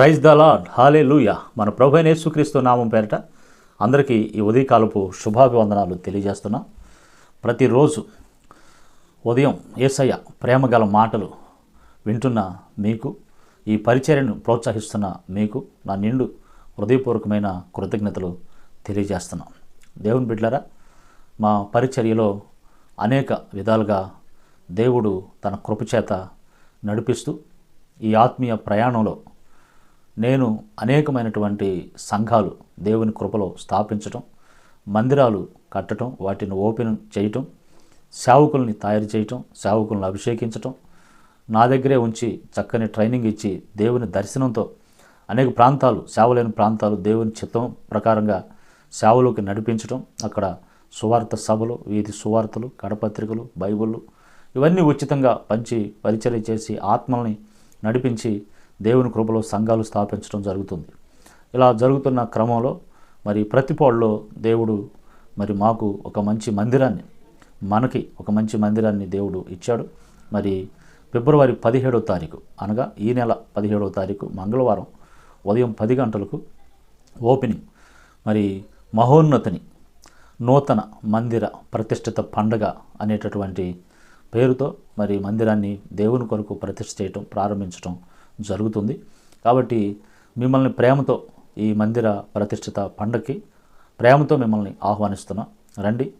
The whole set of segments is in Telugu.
ప్రైజ్ ద లాడ్ హాలే లూయ మన ప్రభు యేసుక్రీస్తు నామం పేరట అందరికీ ఈ ఉదయకాలపు శుభాభివందనాలు తెలియజేస్తున్నా. ప్రతిరోజు ఉదయం ఏసయ్య ప్రేమగల మాటలు వింటున్న మీకు ఈ పరిచర్యను ప్రోత్సహిస్తున్న మీకు నా నిండు హృదయపూర్వకమైన కృతజ్ఞతలు తెలియజేస్తున్నాం. దేవుని బిడ్డలారా మా పరిచర్యలో అనేక విధాలుగా దేవుడు తన కృపచేత నడిపిస్తూ ఈ ఆత్మీయ ప్రయాణంలో నేను అనేకమైనటువంటి సంఘాలు దేవుని కృపలో స్థాపించటం మందిరాలు కట్టడం వాటిని ఓపెన్ చేయటం సేవకుల్ని తయారు చేయటం సేవకులను అభిషేకించటం నా దగ్గరే ఉంచి చక్కని ట్రైనింగ్ ఇచ్చి దేవుని దర్శనంతో అనేక ప్రాంతాలు సేవలేని ప్రాంతాలు దేవుని చిత్తం ప్రకారంగా సేవలోకి నడిపించటం అక్కడ సువార్త సభలు వీధి సువార్తలు కడపత్రికలు బైబిళ్ళు ఇవన్నీ ఉచితంగా పంచి పరిచర్య చేసి ఆత్మల్ని నడిపించి దేవుని కృపలో సంఘాలు స్థాపించడం జరుగుతుంది. ఇలా జరుగుతున్న క్రమంలో మరి ప్రతిపాడులో దేవుడు మరి మాకు ఒక మంచి మందిరాన్ని మనకి ఒక మంచి మందిరాన్ని దేవుడు ఇచ్చాడు. మరి ఫిబ్రవరి పదిహేడో తారీఖు అనగా ఈ నెల పదిహేడవ తారీఖు మంగళవారం ఉదయం పది గంటలకు ఓపెనింగ్. మరి మహోన్నతిని నూతన మందిర ప్రతిష్ఠిత పండగ అనేటటువంటి పేరుతో మరి మందిరాన్ని దేవుని కొరకు ప్రతిష్ఠ చేయటం ప్రారంభించటం జరుగుతుంది. కాబట్టి మిమ్మల్ని ప్రేమతో ఈ మందిర ప్రతిష్ఠిత పండగకి ప్రేమతో మిమ్మల్ని ఆహ్వానిస్తున్నాం. రండి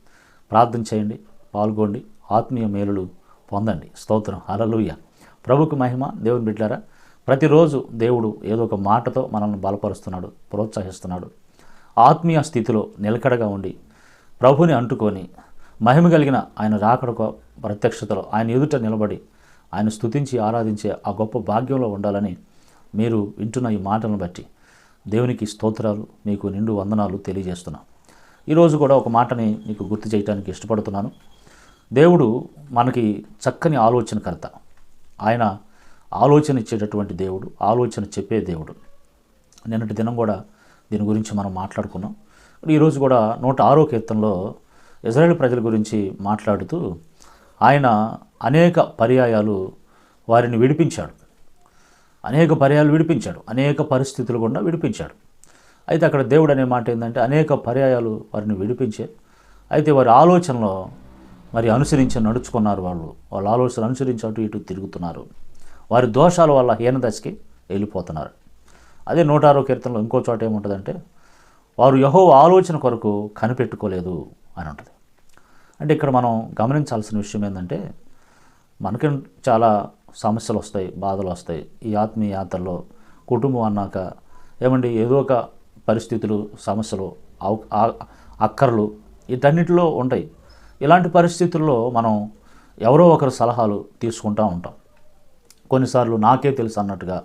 ప్రార్థన చేయండి పాల్గొండి ఆత్మీయ మేలులు పొందండి. స్తోత్రం. అలలుయ్య ప్రభుకు మహిమ దేవుని బిడ్డారా ప్రతిరోజు దేవుడు ఏదో ఒక మాటతో మనల్ని బలపరుస్తున్నాడు ప్రోత్సహిస్తున్నాడు. ఆత్మీయ స్థితిలో నిలకడగా ఉండి ప్రభుని అంటుకొని మహిమ కలిగిన ఆయన రాకడ ప్రత్యక్షతలో ఆయన ఎదుట నిలబడి ఆయన స్థుతించి ఆరాధించే ఆ గొప్ప భాగ్యంలో ఉండాలని మీరు వింటున్న ఈ మాటలను బట్టి దేవునికి స్తోత్రాలు మీకు నిండు వందనాలు తెలియజేస్తున్నాను ఈరోజు కూడా ఒక మాటని మీకు గుర్తు చేయడానికి ఇష్టపడుతున్నాను. దేవుడు మనకి చక్కని ఆలోచనకర్త. ఆయన ఆలోచన ఇచ్చేటటువంటి దేవుడు ఆలోచన చెప్పే దేవుడు. నిన్నటి దినం కూడా దీని గురించి మనం మాట్లాడుకున్నాం. ఈరోజు కూడా నూట ఆరో కీర్తనలో ఇజ్రాయెల్ ప్రజల గురించి మాట్లాడుతూ ఆయన అనేక పర్యాయాలు వారిని విడిపించాడు. అనేక పర్యాయాలు విడిపించాడు. అనేక పరిస్థితులు గుండా విడిపించాడు. అయితే అక్కడ దేవుడు అనే మాట ఏంటంటే అనేక పర్యాయాలు వారిని విడిపించే అయితే వారి ఆలోచనలో మరి అనుసరించి నడుచుకున్నారు వాళ్ళు. వాళ్ళ ఆలోచన అనుసరించి అటు ఇటు తిరుగుతున్నారు. వారి దోషాల వల్ల హీనదశకి వెళ్ళిపోతున్నారు. అదే నూట ఆరో కీర్తనలో ఇంకో చోట ఏముంటుందంటే వారు యహో ఆలోచన కొరకు కనిపెట్టుకోలేదు అని ఉంటుంది అంటే ఇక్కడ మనం గమనించాల్సిన విషయం ఏంటంటే మనకి చాలా సమస్యలు వస్తాయి బాధలు వస్తాయి. ఈ ఆత్మీయ యాత్రలో కుటుంబం అన్నాక ఏమండి ఏదో ఒక పరిస్థితులు సమస్యలు అవ- అక్కర్లు వీటన్నిటిలో ఉంటాయి. ఇలాంటి పరిస్థితుల్లో మనం ఎవరో ఒకరు సలహాలు తీసుకుంటూ ఉంటాం. కొన్నిసార్లు నాకే తెలుసు అన్నట్టుగా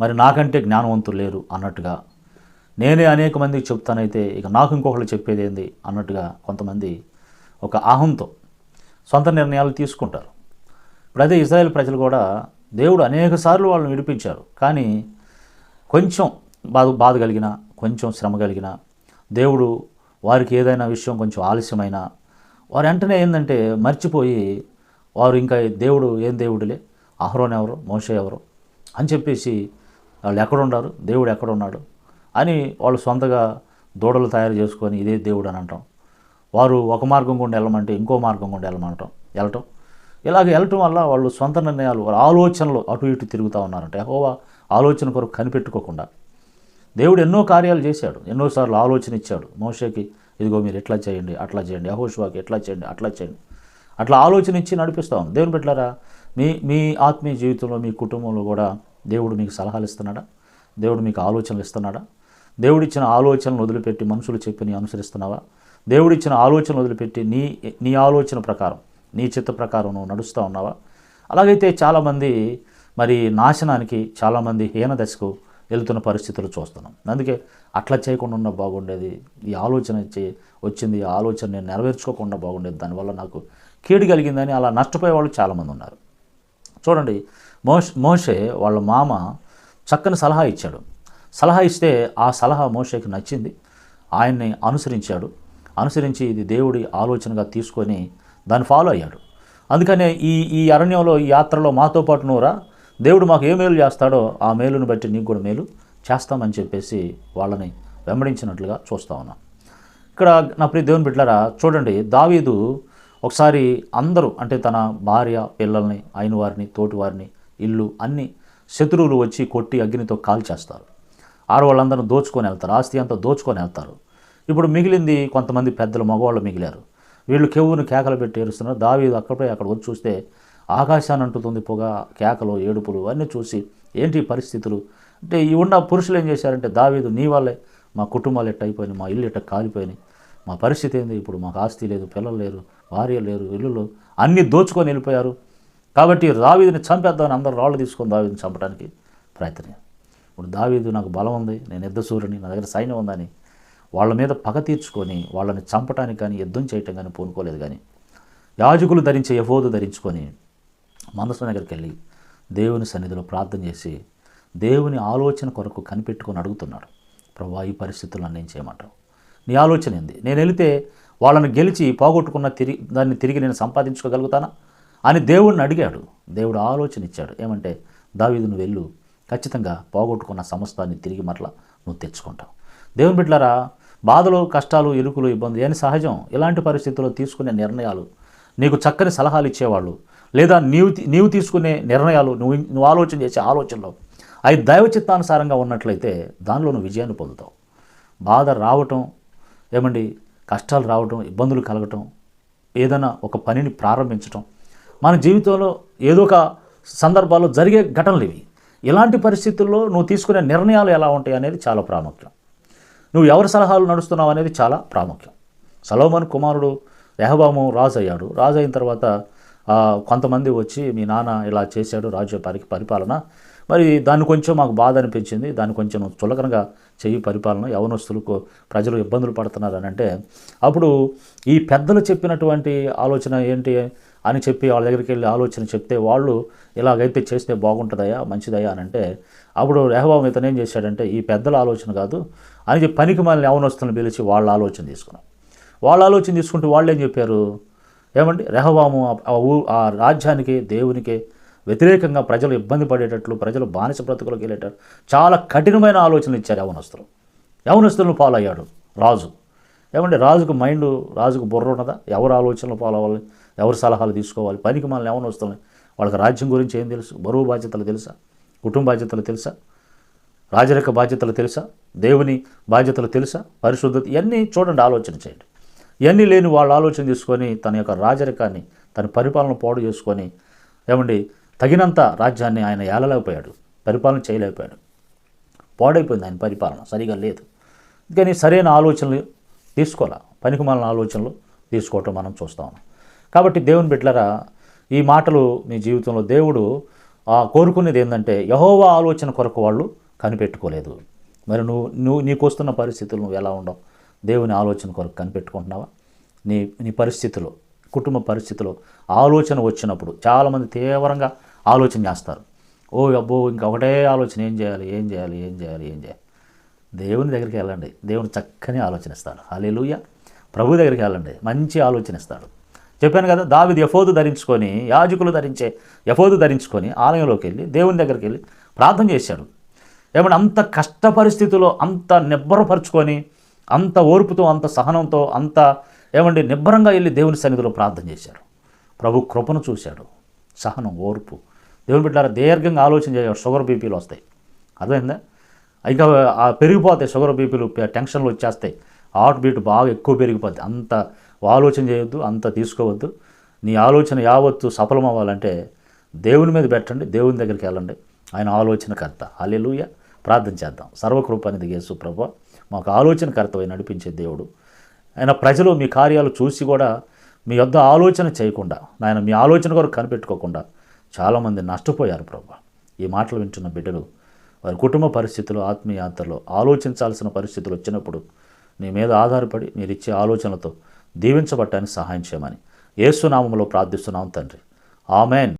మరి నాకంటే జ్ఞానవంతులు లేరు అన్నట్టుగా నేనే అనేక మందికి చెప్తానైతే ఇక నాకు ఇంకొకళ్ళు చెప్పేది ఏంది అన్నట్టుగా కొంతమంది ఒక అహంతో సొంత నిర్ణయాలు తీసుకుంటారు. ఇప్పుడైతే అదే ఇజ్రాయెల్ ప్రజలు కూడా దేవుడు అనేక సార్లు వాళ్ళని విడిపించారు. కానీ కొంచెం బాధ బాధ కలిగిన కొంచెం శ్రమ కలిగిన దేవుడు వారికి ఏదైనా విషయం కొంచెం ఆలస్యమైనా వారు వెంటనే ఏంటంటే మర్చిపోయి వారు ఇంకా దేవుడు ఏం దేవుడులే? అహరోన్ ఎవరు? మోషే ఎవరు? అని చెప్పేసి వాళ్ళు ఎక్కడున్నారు దేవుడు ఎక్కడ ఉన్నాడు అని వాళ్ళు సొంతగా దూడలు తయారు చేసుకొని ఇదే దేవుడు అని అంటాం. వారు ఒక మార్గం గుండా వెళ్ళమంటే ఇంకో మార్గం గుండా వెళ్ళమంటాం. వెళ్ళటం. ఇలాగ వెళ్ళటం వల్ల వాళ్ళు సొంత నిర్ణయాలు వాళ్ళ ఆలోచనలు అటు ఇటు తిరుగుతూ ఉన్నారంట. అహోవా ఆలోచన కొరకు కనిపెట్టుకోకుండా. దేవుడు ఎన్నో కార్యాలు చేశాడు. ఎన్నోసార్లు ఆలోచన ఇచ్చాడు. మోషేకి ఇదిగో మీరు ఎట్లా చేయండి అట్లా చేయండి యహోషువాకి ఎట్లా చేయండి అట్లా చేయండి. అట్లా ఆలోచన ఇచ్చి నడిపిస్తాం దేవుని పెట్టారా మీ మీ ఆత్మీయ జీవితంలో మీ కుటుంబంలో కూడా దేవుడు మీకు సలహాలు ఇస్తున్నాడా? దేవుడు మీకు ఆలోచనలు ఇస్తున్నాడా? దేవుడిచ్చిన ఆలోచనలు వదిలిపెట్టి మనుషులు చెప్పి అనుసరిస్తున్నావా? దేవుడిచ్చిన ఆలోచనలు వదిలిపెట్టి నీ నీ ఆలోచన ప్రకారం నీ చిత్త ప్రకారం నువ్వు నడుస్తూ ఉన్నావా? అలాగైతే చాలామంది మరి నాశనానికి చాలామంది హీన దశకు వెళ్తున్న పరిస్థితులు చూస్తున్నాం. అందుకే అట్లా చేయకుండా ఉన్న బాగుండేది. ఈ ఆలోచన చే వచ్చింది. ఈ ఆలోచన నేను నెరవేర్చుకోకుండా బాగుండేది. దానివల్ల నాకు కీడు కలిగిందని అలా నష్టపోయే వాళ్ళు చాలామంది ఉన్నారు. చూడండి మోష్ మోషే వాళ్ళ మామ చక్కని సలహా ఇచ్చాడు. సలహా ఇస్తే ఆ సలహా మోషేకి నచ్చింది. ఆయన్ని అనుసరించాడు. అనుసరించి ఇది దేవుడి ఆలోచనగా తీసుకొని దాన్ని ఫాలో అయ్యాడు. అందుకనే ఈ ఈ అరణ్యంలో ఈ యాత్రలో మాతో పాటు నువ్వురా. దేవుడు మాకు ఏ మేలు చేస్తాడో ఆ మేలును బట్టి నీకు కూడా మేలు చేస్తామని చెప్పేసి వాళ్ళని వెంబడించినట్లుగా చూస్తా ఉన్నాం. ఇక్కడ నా ప్రియ దేవుని బిడ్డలారా చూడండి దావీదు ఒకసారి అందరూ అంటే తన భార్య పిల్లల్ని అయిన వారిని తోటి వారిని ఇల్లు అన్ని శత్రువులు వచ్చి కొట్టి అగ్నితో కాల్చేస్తారు. ఆడవాళ్ళందరూ దోచుకొని వెళ్తారు ఆస్తి అంతా దోచుకొని వెళ్తారు. ఇప్పుడు మిగిలింది కొంతమంది పెద్దలు మగవాళ్ళు మిగిలారు. వీళ్ళు కెవ్వును కేకలు పెట్టి ఏరుస్తున్నారు దావీదు అక్కడే అక్కడ వచ్చి చూస్తే ఆకాశాన్ని అంటుతుంది పొగ కేకలు ఏడుపులు అన్నీ చూసి ఏంటి పరిస్థితులు? అంటే ఈ ఉన్న పురుషులు ఏం చేశారంటే దావీదు నీ వాళ్ళే మా కుటుంబాలు ఎట్ట అయిపోయినాయి మా ఇల్లు ఎట్ట కాలిపోయినాయి మా పరిస్థితి ఏంది? ఇప్పుడు మాకు ఆస్తి లేదు పిల్లలు లేరు భార్య లేరు ఇల్లులు అన్నీ దోచుకొని వెళ్ళిపోయారు. కాబట్టి దావీదుని చంపేద్దామని అందరూ రాళ్ళు తీసుకొని దావీదుని చంపడానికి ప్రయత్నం ఇప్పుడు దావీదు నాకు బలం ఉంది నేను ఎద్ద సూర్యుని నా దగ్గర సైన్యం ఉందని వాళ్ళ మీద పగ తీర్చుకొని వాళ్ళని చంపటానికి కానీ యుద్ధం చేయటం కానీ పూనుకోలేదు కానీ యాజకులు ధరించే యహోదు ధరించుకొని మనసు దగ్గరికి వెళ్ళి దేవుని సన్నిధిలో ప్రార్థన చేసి దేవుని ఆలోచన కొరకు కనిపెట్టుకొని అడుగుతున్నాడు ప్రభా ఈ పరిస్థితుల్లో నేను చేయమంటావు? నీ ఆలోచన ఏంది? నేను వెళితే వాళ్ళని గెలిచి పోగొట్టుకున్న తిరిగి దాన్ని తిరిగి నేను సంపాదించుకోగలుగుతానా? అని దేవుడిని అడిగాడు. దేవుడు ఆలోచన ఇచ్చాడు. ఏమంటే దావీదును వెళ్ళు. ఖచ్చితంగా పోగొట్టుకున్న సమస్తాన్ని తిరిగి మరలా నువ్వు తెచ్చుకుంటావు. దేవుని బిడ్డలారా బాధలు కష్టాలు ఇరుకులు ఇబ్బంది అని సహజం ఇలాంటి పరిస్థితుల్లో తీసుకునే నిర్ణయాలు. నీకు చక్కని సలహాలు ఇచ్చేవాళ్ళు. లేదా నీవు నీవు తీసుకునే నిర్ణయాలు నువ్వు నువ్వు ఆలోచన చేసే ఆలోచనలో. అవి దైవ చిత్తానుసారంగా ఉన్నట్లయితే దానిలో నువ్వు విజయాన్ని పొందుతావు. బాధ రావటం ఏమండి కష్టాలు రావటం ఇబ్బందులు కలగటం ఏదైనా ఒక పనిని ప్రారంభించటం. మన జీవితంలో ఏదో ఒక సందర్భాల్లో జరిగే ఘటనలు ఇవి. ఇలాంటి పరిస్థితుల్లో నువ్వు తీసుకునే నిర్ణయాలు ఎలా ఉంటాయి అనేది చాలా ప్రాముఖ్యం. నువ్వు ఎవరి సలహాలు నడుస్తున్నావు అనేది చాలా ప్రాముఖ్యం. సలోమన్ కుమారుడు రెహబాము రాజు అయ్యాడు రాజు అయిన తర్వాత కొంతమంది వచ్చి మీ నాన్న ఇలా చేశాడు రాజ్య పరి పరిపాలన. మరి దాన్ని కొంచెం మాకు బాధ అనిపించింది. దాన్ని కొంచెం చులకనగా చెయ్యి పరిపాలన. యవనస్తులకు ప్రజలు ఇబ్బందులు పడుతున్నారు అని అంటే అప్పుడు ఈ పెద్దలు చెప్పినటువంటి ఆలోచన ఏంటి? అని చెప్పి వాళ్ళ దగ్గరికి వెళ్ళి ఆలోచన చెప్తే వాళ్ళు ఇలాగైతే చేస్తే బాగుంటుందయా మంచిదయా అని అంటే అప్పుడు రెహబాబు ఇతను ఏం చేశాడంటే ఈ పెద్దల ఆలోచన కాదు అని చెప్పి పనికి మళ్ళీ యవనస్తులను పిలిచి వాళ్ళ ఆలోచన తీసుకున్నాం. వాళ్ళ ఆలోచన తీసుకుంటే వాళ్ళు ఏం చెప్పారు? ఏమండి? రెహబాము ఆ- ఊ ఆ రాజ్యానికి దేవునికి వ్యతిరేకంగా ప్రజలు ఇబ్బంది పడేటట్లు ప్రజలు బానిస బ్రతుకులకు వెళ్ళేటట్లు చాలా కఠినమైన ఆలోచనలు ఇచ్చారు యవనస్తులు. యవనస్తులను అయ్యాడు రాజు. ఏమంటే రాజుకు మైండ్ రాజుకు బుర్ర ఉన్నదా? ఎవరు ఆలోచనలు ఫాలో అవ్వాలి ఎవరు సలహాలు తీసుకోవాలి? పనికి మనల్ని యవనస్తులని వాళ్ళకి రాజ్యం గురించి ఏం తెలుసు? బరువు బాధ్యతలు తెలుసా? కుటుంబ బాధ్యతలు తెలుసా? రాజరిక బాధ్యతలు తెలుసా? దేవుని బాధ్యతలు తెలుసా? పరిశుద్ధత ఇవన్నీ చూడండి ఆలోచన చేయండి. ఇవన్నీ లేని వాళ్ళ ఆలోచన తీసుకొని తన యొక్క రాజరికాన్ని తన పరిపాలన పోడు చేసుకొని ఏమండి తగినంత రాజ్యాన్ని ఆయన ఏలలేకపోయాడు పరిపాలన చేయలేకపోయాడు. పాడైపోయింది ఆయన పరిపాలన సరిగా లేదు. కానీ సరైన ఆలోచనలు తీసుకోవాలా? పనికిమాలిన ఆలోచనలు తీసుకోవటం మనం చూస్తా ఉన్నాం. కాబట్టి దేవుని బిడ్డలరా ఈ మాటలు మీ జీవితంలో దేవుడు కోరుకునేది ఏంటంటే యహోవా ఆలోచన కొరకు వాళ్ళు కనిపెట్టుకోలేదు. మరి నువ్వు నువ్వు నీకు వస్తున్న పరిస్థితులు నువ్వు ఎలా ఉండవు? దేవుని ఆలోచన కొరకు కనిపెట్టుకుంటున్నావా? నీ నీ పరిస్థితిలో కుటుంబ పరిస్థితిలో ఆలోచన వచ్చినప్పుడు చాలామంది తీవ్రంగా ఆలోచన చేస్తారు. ఓ అబ్బో ఇంకా ఒకటే ఆలోచన ఏం చేయాలి ఏం చేయాలి ఏం చేయాలి ఏం చేయాలి? దేవుని దగ్గరికి వెళ్ళండి. దేవుని చక్కని ఆలోచన ఇస్తాడు. హల్లెలూయా. ప్రభు దగ్గరికి వెళ్ళండి. మంచి ఆలోచన ఇస్తాడు. చెప్పాను కదా దావిది యఫోదు ధరించుకొని యాజకులు ధరించే యఫోదు ధరించుకొని ఆలయంలోకి వెళ్ళి దేవుని దగ్గరికి వెళ్ళి ప్రార్థన చేశాడు. ఏమంటే అంత కష్ట పరిస్థితుల్లో అంత నిబ్బరపరుచుకొని అంత ఓర్పుతో అంత సహనంతో అంత ఏమండి నిబ్బరంగా వెళ్ళి దేవుని సన్నిధిలో ప్రార్థన చేశాడు. ప్రభు కృపను చూశాడు. సహనం ఓర్పు. దేవుని బిడ్డారా దీర్ఘంగా ఆలోచన చేయాలి షుగర్ బీపీలు వస్తాయి. అర్థమైందా? ఇక పెరిగిపోతాయి షుగర్ బీపీలు టెన్షన్లు వచ్చేస్తాయి. హార్ట్ బీట్ బాగా ఎక్కువ పెరిగిపోద్ది. అంత ఆలోచన చేయొద్దు అంత తీసుకోవద్దు. నీ ఆలోచన యావత్తు సఫలం అవ్వాలంటే దేవుని మీద పెట్టండి దేవుని దగ్గరికి వెళ్ళండి. ఆయన ఆలోచనకర్త. హల్లెలూయా. ప్రార్థన చేద్దాం. సర్వకృప అనేది యేసు ప్రభు మాకు ఆలోచనకర్త నడిపించే దేవుడు. ఆయన ప్రజలు మీ కార్యాలు చూసి కూడా మీ యొద్ద ఆలోచన చేయకుండా నాయన మీ ఆలోచన కొరకు కనిపెట్టుకోకుండా చాలామంది నష్టపోయారు ప్రభు. ఈ మాటలు వింటున్న బిడ్డలు వారి కుటుంబ పరిస్థితులు ఆత్మీయాత్రలో ఆలోచించాల్సిన పరిస్థితులు వచ్చినప్పుడు నీ మీద ఆధారపడి మీరు ఇచ్చే ఆలోచనలతో దీవించబట్టడానికి సహాయం చేయమని. ఏసునామంలో ప్రార్థిస్తున్నాం తండ్రి. ఆమెన్.